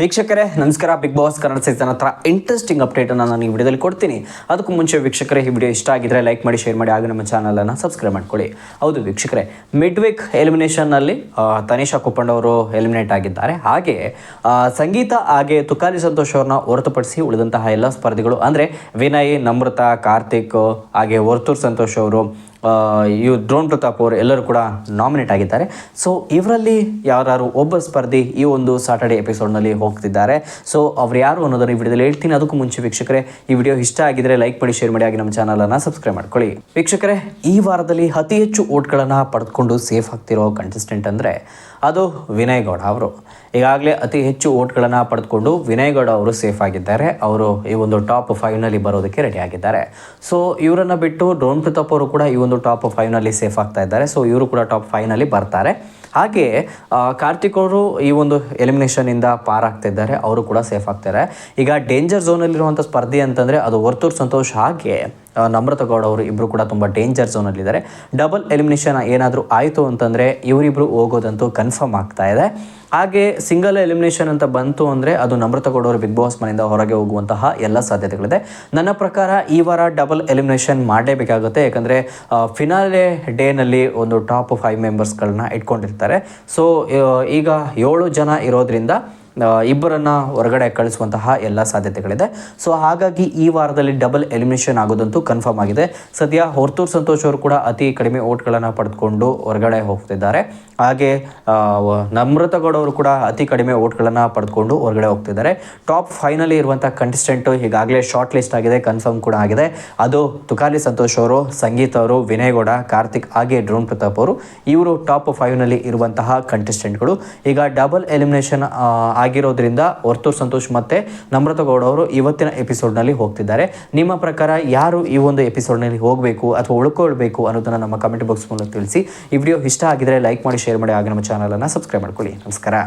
ವೀಕ್ಷಕರೇ, ನಮಸ್ಕಾರ. Bigg Boss Kannada season ಹತ್ರ ಇಂಟ್ರೆಸ್ಟಿಂಗ್ ಅಪ್ಡೇಟನ್ನು ನಾನು ಈ ವಿಡಿಯೋದಲ್ಲಿ ಕೊಡ್ತೀನಿ. ಅದಕ್ಕೂ ಮುಂಚೆ ವೀಕ್ಷಕರೇ, ಈ ವಿಡಿಯೋ ಇಷ್ಟ ಆಗಿದ್ರೆ ಲೈಕ್ ಮಾಡಿ ಶೇರ್ ಮಾಡಿ, ಹಾಗೂ ನಮ್ಮ ಚಾನಲನ್ನು ಸಬ್ಸ್ಕ್ರೈಬ್ ಮಾಡ್ಕೊಳ್ಳಿ. ಹೌದು ವೀಕ್ಷಕರೇ ಮಿಡ್ ವೀಕ್ ಎಲಿಮಿನೇಷನ್ನಲ್ಲಿ ತನಿಷಾ ಕುಪ್ಪಂಡ್ ಅವರು ಎಲಿಮಿನೇಟ್ ಆಗಿದ್ದಾರೆ. ಹಾಗೆ ಸಂಗೀತ ಹಾಗೆ ತುಕಾಲಿ ಸಂತೋಷ್ ಅವ್ರನ್ನ ಹೊರತುಪಡಿಸಿ ಉಳಿದಂತಹ ಎಲ್ಲ ಸ್ಪರ್ಧಿಗಳು ಅಂದರೆ ವಿನಯ್, ನಮ್ರತಾ, ಕಾರ್ತಿಕ್, ಹಾಗೆ ವರ್ತೂರ್ ಸಂತೋಷ್ ಅವರು ಇವ್ ಡ್ರೋನ್ ಪ್ರತಾಪ್ ಅವರು ಎಲ್ಲರೂ ಕೂಡ ನಾಮಿನೇಟ್ ಆಗಿದ್ದಾರೆ. ಸೊ ಇವರಲ್ಲಿ ಯಾರು ಒಬ್ಬ ಸ್ಪರ್ಧಿ ಈ ಒಂದು ಸಾಟರ್ಡೆ ಎಪಿಸೋಡ್ನಲ್ಲಿ ಹೋಗ್ತಿದ್ದಾರೆ. ಸೊ ಅವ್ರು ಯಾರು ಅನ್ನೋದನ್ನು ಈ ವಿಡಿಯೋದಲ್ಲಿ ಹೇಳ್ತೀನಿ. ಅದಕ್ಕೂ ಮುಂಚೆ ವೀಕ್ಷಕರೇ, ಈ ವಿಡಿಯೋ ಇಷ್ಟ ಆಗಿದ್ರೆ ಲೈಕ್ ಮಾಡಿ ಶೇರ್ ಮಾಡಿ. ಆಗಿ ನಮ್ಮ ಚಾನಲನ್ನು ಸಬ್ಸ್ಕ್ರೈಬ್ ಮಾಡ್ಕೊಳ್ಳಿ. ವೀಕ್ಷಕರೇ, ಈ ವಾರದಲ್ಲಿ ಅತಿ ಹೆಚ್ಚು ಓಟ್ಗಳನ್ನು ಪಡೆದುಕೊಂಡು ಸೇಫ್ ಆಗ್ತಿರೋ ಕಂಟೆಸ್ಟೆಂಟ್ ಅಂದರೆ ಅದು ವಿನಯ್ ಗೌಡ ಅವರು. ಈಗಾಗಲೇ ಅತಿ ಹೆಚ್ಚು ಓಟ್ಗಳನ್ನು ಪಡೆದುಕೊಂಡು ವಿನಯ್ ಗೌಡ ಅವರು ಸೇಫ್ ಆಗಿದ್ದಾರೆ. ಅವರು ಈ ಒಂದು ಟಾಪ್ ಫೈವ್ನಲ್ಲಿ ಬರೋದಕ್ಕೆ ರೆಡಿ ಆಗಿದ್ದಾರೆ. ಸೊ ಇವರನ್ನು ಬಿಟ್ಟು ಡ್ರೋನ್ ಪ್ರತಾಪ್ ಅವರು ಕೂಡ ಈ ಟಾಪ್ ಫೈವ್ನಲ್ಲಿ ಸೇಫ್ ಆಗ್ತಾ ಇದ್ದಾರೆ. ಸೊ ಇವರು ಕೂಡ ಟಾಪ್ ಫೈವ್ನಲ್ಲಿ ಬರ್ತಾರೆ. ಹಾಗೆ ಕಾರ್ತಿಕ್ ಅವರು ಈ ಒಂದು ಎಲಿಮಿನೇಷನಿಂದ ಪಾರಾಗ್ತಾ ಇದ್ದಾರೆ. ಅವರು ಕೂಡ ಸೇಫ್ ಆಗ್ತಾರೆ ಈಗ ಡೇಂಜರ್ ಝೋನಲ್ಲಿರುವಂಥ ಸ್ಪರ್ಧೆ ಅಂತಂದರೆ ಅದು ವರ್ತೂರ್ ಸಂತೋಷ್ ಹಾಗೆ. ನಮ್ರತ ಗೌಡ ಅವರು ಇಬ್ಬರು ಕೂಡ ತುಂಬ ಡೇಂಜರ್ ಝೋನಲ್ಲಿದ್ದಾರೆ ಡಬಲ್ ಎಲಿಮಿನೇಷನ್ ಏನಾದರೂ ಆಯಿತು ಅಂತಂದರೆ ಇವರಿಬ್ಬರು ಹೋಗೋದಂತೂ ಕನ್ಫರ್ಮ್ ಆಗ್ತಾ ಇದೆ. ಹಾಗೆ ಸಿಂಗಲ್ ಎಲಿಮಿನೇಷನ್ ಅಂತ ಬಂತು ಅಂದರೆ ಅದು ನಮ್ರತ ಗೌಡ ಅವರು ಬಿಗ್ ಬಾಸ್ ಮನೆಯಿಂದ ಹೊರಗೆ ಹೋಗುವಂತಹ ಎಲ್ಲ ಸಾಧ್ಯತೆಗಳಿದೆ. ನನ್ನ ಪ್ರಕಾರ ಈ ವಾರ ಡಬಲ್ ಎಲಿಮಿನೇಷನ್ ಮಾಡಲೇಬೇಕಾಗುತ್ತೆ. ಯಾಕಂದರೆ ಫಿನಾಲೆ ಡೇನಲ್ಲಿ ಒಂದು ಟಾಪ್ ಫೈವ್ ಮೆಂಬರ್ಸ್ಗಳನ್ನ ಇಟ್ಕೊಂಡಿರ್ತಾರೆ. ಸೊ ಈಗ ಏಳು ಜನ ಇರೋದ್ರಿಂದ ಇಬ್ಬರನ್ನ ಹೊರಗಡೆ ಕಳಿಸುವಂತಹ ಎಲ್ಲ ಸಾಧ್ಯತೆಗಳಿದೆ. ಸೊ ಹಾಗಾಗಿ ಈ ವಾರದಲ್ಲಿ ಡಬಲ್ ಎಲಿಮಿನೇಷನ್ ಆಗೋದಂತೂ ಕನ್ಫರ್ಮ್ ಆಗಿದೆ. ಸದ್ಯ ಹೊರ್ತೂರ್ ಸಂತೋಷ್ ಅವರು ಕೂಡ ಅತಿ ಕಡಿಮೆ ಓಟ್ಗಳನ್ನು ಪಡೆದುಕೊಂಡು ಹೊರಗಡೆ ಹೋಗ್ತಿದ್ದಾರೆ. ಹಾಗೆ ನಮ್ರತಗೌಡ ಅವರು ಕೂಡ ಅತಿ ಕಡಿಮೆ ಓಟ್ಗಳನ್ನು ಪಡೆದುಕೊಂಡು ಹೊರಗಡೆ ಹೋಗ್ತಿದ್ದಾರೆ. ಟಾಪ್ ಫೈನಲ್ಲಿ ಇರುವಂಥ ಕಂಟೆಸ್ಟೆಂಟು ಈಗಾಗಲೇ ಶಾರ್ಟ್ ಲಿಸ್ಟ್ ಆಗಿದೆ ಕನ್ಫರ್ಮ್ ಕೂಡ ಆಗಿದೆ. ಅದು ತುಕಾಲಿ ಸಂತೋಷ್ ಅವರು, ಸಂಗೀತ ಅವರು, ವಿನಯ್ ಗೌಡ, ಕಾರ್ತಿಕ್, ಹಾಗೆ ಡ್ರೋನ್ ಪ್ರತಾಪ್ ಅವರು, ಇವರು ಟಾಪ್ ಫೈವ್ನಲ್ಲಿ ಇರುವಂತಹ ಕಂಟೆಸ್ಟೆಂಟ್ಗಳು ಈಗ ಡಬಲ್ ಎಲಿಮಿನೇಷನ್ ಆಗಿರೋದ್ರಿಂದ ವರ್ತೂರ್ ಸಂತೋಷ್ ಮತ್ತೆ ನಮ್ರತ ಗೌಡ ಅವರು ಇವತ್ತಿನ ಎಪಿಸೋಡ್ನಲ್ಲಿ ಹೋಗ್ತಿದ್ದಾರೆ. ನಿಮ್ಮ ಪ್ರಕಾರ ಯಾರು ಈ ಒಂದು ಎಪಿಸೋಡ್ನಲ್ಲಿ ಹೋಗಬೇಕು ಅಥವಾ ಉಳ್ಕೊಳ್ಬೇಕು ಅನ್ನೋದನ್ನು ನಮ್ಮ ಕಮೆಂಟ್ ಬಾಕ್ಸ್ ಮೂಲಕ ತಿಳಿಸಿ. ಈ ವಿಡಿಯೋ ಇಷ್ಟ ಆಗಿದ್ರೆ ಲೈಕ್ ಮಾಡಿ ಶೇರ್ ಮಾಡಿ, ಹಾಗೆ ನಮ್ಮ ಚಾನಲನ್ನು ಸಬ್ಸ್ಕ್ರೈಬ್ ಮಾಡ್ಕೊಳ್ಳಿ. ನಮಸ್ಕಾರ.